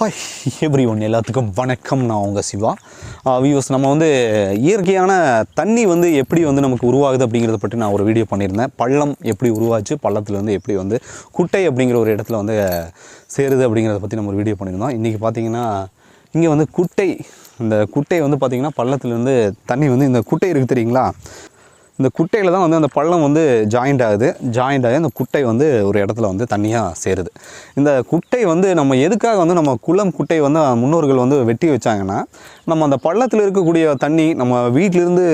Hi every one எல்லாத்துக்கும் வணக்கம். நான் உங்கள் சிவா. வியூஸ் நம்ம வந்து இயற்கையான தண்ணி வந்து எப்படி வந்து நமக்கு உருவாகுது அப்படிங்கிறத பற்றி நான் ஒரு வீடியோ பண்ணியிருந்தேன். பள்ளம் எப்படி உருவாச்சு பள்ளத்தில் வந்து எப்படி வந்து குட்டை அப்படிங்கிற ஒரு இடத்துல வந்து சேருது அப்படிங்கிறத பற்றி நம்ம ஒரு வீடியோ பண்ணியிருந்தோம். இன்றைக்கி பார்த்தீங்கன்னா இங்கே வந்து குட்டை இந்த குட்டை வந்து பார்த்திங்கன்னா பள்ளத்துலேருந்து தண்ணி வந்து இந்த குட்டை இருக்குது தெரியுங்களா? இந்த குட்டையில் தான் வந்து அந்த பள்ளம் வந்து ஜாயிண்ட் ஆகுது. ஜாயிண்ட் ஆகி அந்த குட்டை வந்து ஒரு இடத்துல வந்து தண்ணியாக சேருது. இந்த குட்டை வந்து நம்ம எதுக்காக வந்து நம்ம குளம் குட்டை வந்து முன்னோர்கள் வந்து வெட்டி வச்சாங்கன்னா நம்ம அந்த பள்ளத்தில் இருக்கக்கூடிய தண்ணி நம்ம வீட்டிலேருந்து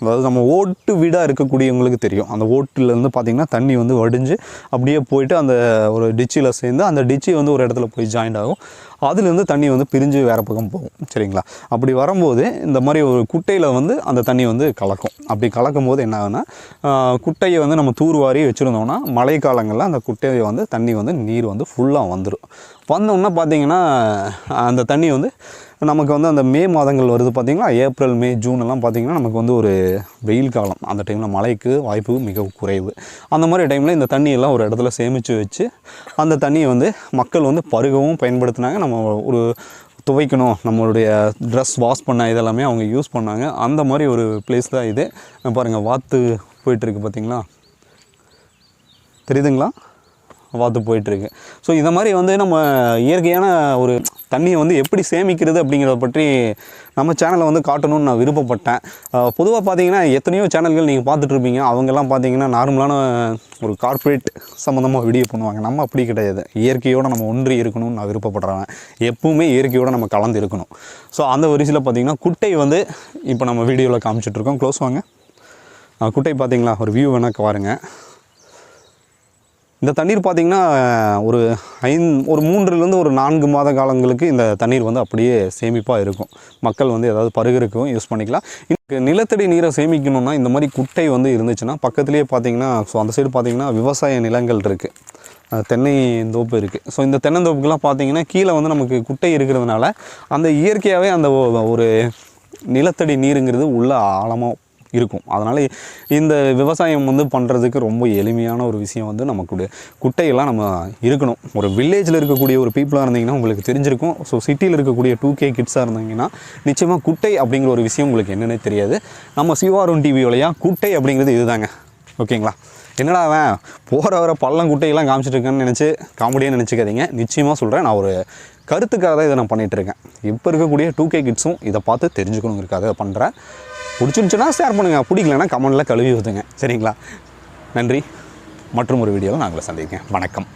அதாவது நம்ம ஓட்டு வீடாக இருக்கக்கூடியவங்களுக்கு தெரியும். அந்த ஓட்டுலேருந்து பார்த்திங்கன்னா தண்ணி வந்து வடிஞ்சு அப்படியே போயிட்டு அந்த ஒரு டிச்சியில் சேர்ந்து அந்த டிச்சி வந்து ஒரு இடத்துல போய் ஜாயிண்ட் ஆகும். அதுலேருந்து தண்ணி வந்து பிரிஞ்சு வேறு பக்கம் போகும். சரிங்களா? அப்படி வரும்போது இந்த மாதிரி ஒரு குட்டையில் வந்து அந்த தண்ணி வந்து கலக்கும். அப்படி கலக்கும் போது என்ன ஆகுதுன்னா குட்டையை வந்து நம்ம தூர்வாரி வச்சுருந்தோம்னா மழை காலங்களில் அந்த குட்டையை வந்து தண்ணி வந்து நீர் வந்து ஃபுல்லாக வந்துடும் வந்தோன்னா பார்த்தீங்கன்னா அந்த தண்ணி வந்து நமக்கு வந்து அந்த மே மாதங்கள் வருது பார்த்திங்கன்னா ஏப்ரல் மே ஜூன் எல்லாம் பார்த்தீங்கன்னா நமக்கு வந்து ஒரு வெயில் காலம். அந்த டைமில் மழைக்கு வாய்ப்பு மிக குறைவு. அந்த மாதிரி டைமில் இந்த தண்ணியெல்லாம் ஒரு இடத்துல சேமித்து வச்சு அந்த தண்ணியை வந்து மக்கள் வந்து பருகவும் பயன்படுத்தினாங்க. நம்ம ஒரு துவைக்கணும் நம்மளுடைய ட்ரெஸ் வாஷ் பண்ண இதெல்லாமே அவங்க யூஸ் பண்ணாங்க. அந்த மாதிரி ஒரு பிளேஸ் தான் இது. பாருங்கள் வாத்து போயிட்டுருக்கு பார்த்தீங்களா தெரியுதுங்களா? பார்த்து போயிட்டுருக்கு. ஸோ இந்த மாதிரி வந்து நம்ம இயற்கையான ஒரு தண்ணியை வந்து எப்படி சேமிக்கிறது அப்படிங்கிறத பற்றி நம்ம சேனலை வந்து காட்டணும்னு நான் விருப்பப்பட்டேன். பொதுவாக பார்த்தீங்கன்னா எத்தனையோ சேனல்கள் நீங்கள் பார்த்துட்ருப்பீங்க அவங்கெல்லாம் பார்த்தீங்கன்னா நார்மலான ஒரு கார்ப்பரேட் சம்மந்தமாக வீடியோ பண்ணுவாங்க. நம்ம அப்படி கிடையாது. இயற்கையோடு நம்ம ஒன்றி இருக்கணும்னு நான் விருப்பப்படுறேன் எப்பவுமே இயற்கையோடு நம்ம கலந்து இருக்கணும். ஸோ அந்த வரிசையில் பார்த்தீங்கன்னா குட்டை வந்து இப்போ நம்ம வீடியோவில் காமிச்சிட்ருக்கோம் க்ளோஸ் வாங்க. குட்டை பார்த்தீங்களா ஒரு வியூ வேணால் பாருங்கள் இந்த தண்ணீர் பார்த்திங்கன்னா ஒரு ஐந்து ஒரு மூன்றுலேருந்து ஒரு நான்கு மாத காலங்களுக்கு இந்த தண்ணீர் வந்து அப்படியே சேமிப்பாக இருக்கும். மக்கள் வந்து ஏதாவது பருகிறக்கும் யூஸ் பண்ணிக்கலாம். இன்னைக்கு நிலத்தடி நீரை சேமிக்கணும்னா இந்த மாதிரி குட்டை வந்து இருந்துச்சுன்னா பக்கத்துலேயே பார்த்தீங்கன்னா ஸோ அந்த சைடு பார்த்தீங்கன்னா விவசாய நிலங்கள் இருக்குது தென்னை தோப்பு இருக்குது ஸோ இந்த தென்னந்தோப்புக்கெலாம் பார்த்தீங்கன்னா கீழே வந்து நமக்கு குட்டை இருக்கிறதுனால அந்த இயற்கையாகவே அந்த ஒரு நிலத்தடி நீருங்கிறது உள்ள ஆழமாக இருக்கும். அதனால் இந்த விவசாயம் வந்து பண்ணுறதுக்கு ரொம்ப எளிமையான ஒரு விஷயம் வந்து நமக்கு குட்டையெல்லாம் நம்ம இருக்கணும். ஒரு வில்லேஜில் இருக்கக்கூடிய ஒரு பீப்புளாக இருந்தீங்கன்னா உங்களுக்கு தெரிஞ்சிருக்கும். ஸோ சிட்டியில் இருக்கக்கூடிய டூ கே கிட்ஸாக இருந்தீங்கன்னா நிச்சயமாக குட்டை அப்படிங்கிற ஒரு விஷயம் உங்களுக்கு என்னென்னே தெரியாது. நம்ம சிவாரூன் டிவி குட்டை அப்படிங்கிறது இதுதாங்க. ஓகேங்களா? என்னடா அவன் போகிற வர பள்ளம் குட்டையெல்லாம் காமிச்சிட்ருக்கேன்னு நினச்சி காமெடியாக நினச்சிக்காதீங்க. நிச்சயமாக சொல்கிறேன் நான் ஒரு கருத்துக்காக தான் இதை நான் பண்ணிகிட்டு இருக்கேன். இப்போ இருக்கக்கூடிய டூ கே கிட்ஸும் இதை பார்த்து தெரிஞ்சுக்கணுங்கிறக்காக இதை பண்ணுறேன் பிடிச்சிருந்துச்சுன்னா ஷேர் பண்ணுங்கள் பிடிக்கலன்னா கமெண்டில் கழுவி ஊற்றுங்க சரிங்களா? நன்றி. மற்றும் ஒரு வீடியோவில் நான் உங்களை சந்திக்கிறேன். வணக்கம்.